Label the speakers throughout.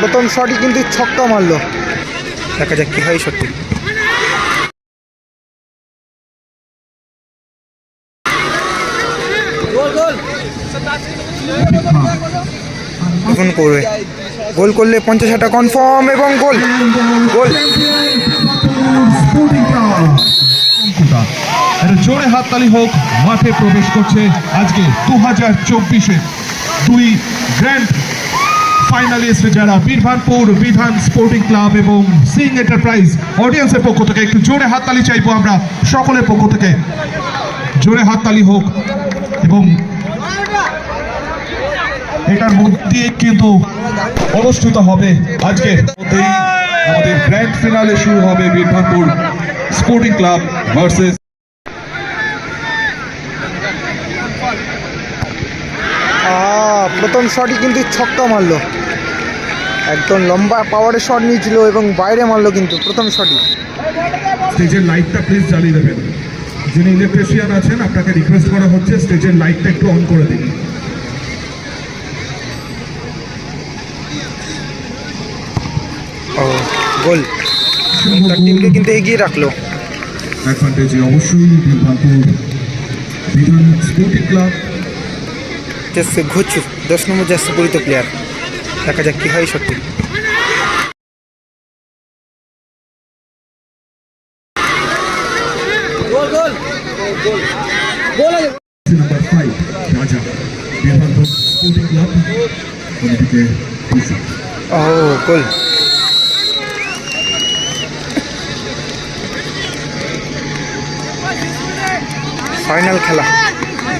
Speaker 1: প্রথম শটই কিন্তু ছক্কা মারলো। দেখা যাক কি হয় সত্যি। করবে। গোল করলে পঞ্চাশ হাজার কনফার্ম এবং গোল। গোল।
Speaker 2: জোরে হাততালি হোক, মাঠে প্রবেশ করছে আজকে দু হাজার চব্বিশে। দুই গ্র্যান্ড ফাইনালিস্ট যারা বীরভানপুর বিধান স্পোর্টিং ক্লাব এবং সিং এন্টারপ্রাইজ অডিয়েন্সের পক্ষ থেকে একটু জোরে হাততালি চাইব আমরা সকলের পক্ষ থেকে। জোরে হাততালি হোক এবং এটার মধ্যে কিন্তু অনুষ্ঠিত হবে আজকে। আমাদের গ্র্যান্ড ফিনালে শুরু হবে বীরভানপুর স্পোর্টিং ক্লাব ভার্সেস
Speaker 1: প্রথম শটই কিন্তু ছক্কা মারলো। একদম লম্বা পাওয়ারের শট নিয়েছিল এবং বাইরে মারলো কিন্তু প্রথম শটই
Speaker 2: স্টেজের লাইটটা প্লিজ জ্বালিয়ে দেবেন। যিনি ইলেকট্রিশিয়ান আছেন আপনাকে রিকোয়েস্ট করা হচ্ছে স্টেজের লাইটটা একটু অন করে দিন।
Speaker 1: গোল। তার টিমকে কিন্তু এগিয়ে রাখল।
Speaker 2: অ্যাডভান্টেজে অবশ্যই বিধান স্পোর্টিং ক্লাব
Speaker 1: যাচ্ছে ঘুরছু। দশ নম্বর যাচ্ছে পরিত প্লেয়ার দেখা যাক কি হয় সত্যি। ও গোল ফাইনাল খেলা।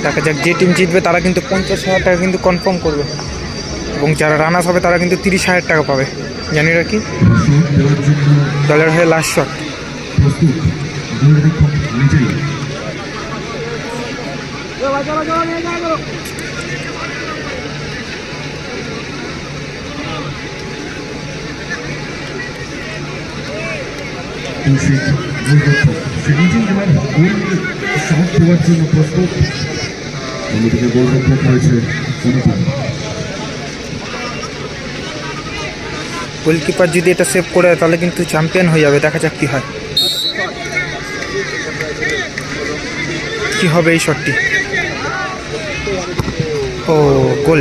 Speaker 1: দেখা যাক যে টিম জিতবে তারা কিন্তু পঞ্চাশ হাজার টাকা কিন্তু কনফার্ম করবে এবং যারা রানার্স হবে তারা কিন্তু তিরিশ হাজার টাকা পাবে জানি
Speaker 2: শট
Speaker 1: দলের হয়ে লাস্ট শট
Speaker 2: প্রস্তুত গোলরক্ষক নিজেই কৌশিক গোলরক্ষক সে নিজেই এবার গোল শট দেওয়ার জন্য প্রস্তুত অন্যদিকে গোলরক্ষক অনুপম।
Speaker 1: গোলকিপার যদি এটা সেভ করে তাহলে কিন্তু চ্যাম্পিয়ন হয়ে যাবে। দেখা যাক কি হয়। কি হবে এই শটটি ও গোল।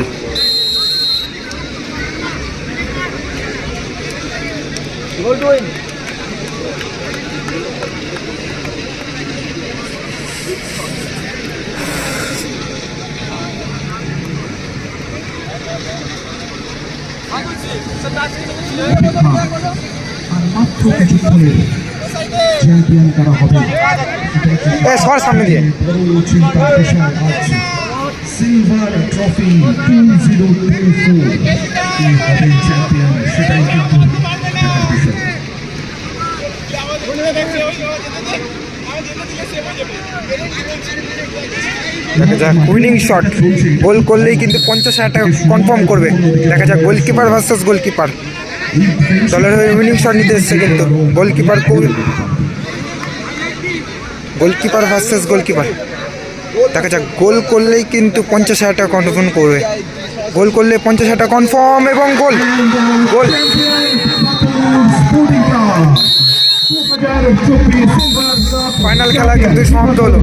Speaker 2: আর মাত্র কিছুক্ষণে চ্যাম্পিয়ন করা হবে
Speaker 1: এ সামনে দিয়ে।
Speaker 2: বড় চিন্তা পেশায় আজ silver trophy two zero two four কে চ্যাম্পিয়ন সেটাই কিন্তু দেখার বিষয়
Speaker 1: দেখা যাক। উইনিং শট গোল করলেই কিন্তু পঞ্চাশ হাজার টাকা কনফার্ম করবে। দেখা যাক গোলকিপার ভার্সেস গোলকিপার দলের হয়ে উইনিং শট নিতে এসছে কিন্তু। গোলকিপার গোলকিপার ভার্সেস গোলকিপার দেখা যাক গোল করলেই কিন্তু পঞ্চাশ হাজার টাকা কনফার্ম করবে। গোল করলে পঞ্চাশ হাজার টাকা কনফার্ম এবং গোল গোল ফাইনাল খেলা কিন্তু সমাপ্ত হলো